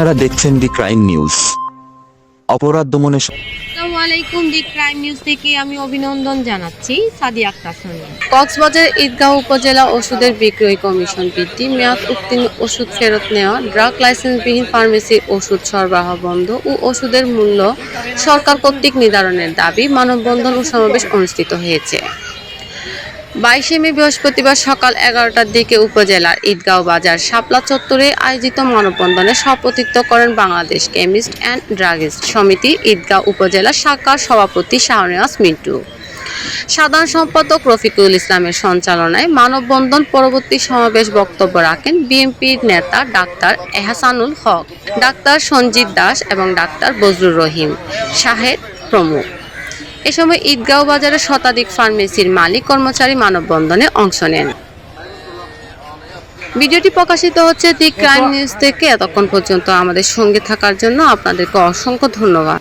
আপনারা দেখছেন দি crime news. অপরাধ দমনে আসসালামু আলাইকুম দি ক্রাইম নিউজ থেকে আমি অভিনন্দন জানাচ্ছি সাদিয়া আক্তার কক্সবাজার ঈদগাঁও উপজেলা ওষুধের বিক্রয় কমিশন বৃদ্ধি মেয়াদ উত্তীর্ণ ওষুধ ফেরত নেওয়া ড্রাগ লাইসেন্সবিহীন ফার্মেসির ওষুধ সরবরাহ বন্ধ ও ওষুধের মূল্য সরকার কর্তৃক নির্ধারণের দাবি মানববন্ধন ও সমাবেশ অনুষ্ঠিত হয়েছে। বাইশে মে বৃহস্পতিবার সকাল এগারোটার দিকে উপজেলার ঈদগাঁও বাজার শাপলা চত্বরে আয়োজিত মানববন্ধনে সভাপতিত্ব করেন বাংলাদেশ কেমিস্ট অ্যান্ড ড্রাগিস্ট সমিতি ঈদগাঁও উপজেলা শাখার সভাপতি শাহনেওয়াজ মিন্টু। সাধারণ সম্পাদক রফিকুল ইসলামের সঞ্চালনায় মানববন্ধন পরবর্তী সমাবেশ বক্তব্য রাখেন বিএনপির নেতা ডাক্তার এহাসানুল হক, ডাক্তার সঞ্জিত দাস এবং ডাক্তার বজরুর রহিম, শাহেদ প্রমুখ। এ সময় ঈদগাঁও বাজারে শতাধিক ফার্মেসির মালিক কর্মচারী মানববন্ধনে অংশ নেন। ভিডিওটি প্রকাশিত হচ্ছে দি ক্রাইম নিউজ থেকে। এতক্ষণ পর্যন্ত আমাদের সঙ্গে থাকার জন্য আপনাদেরকে অসংখ্য ধন্যবাদ।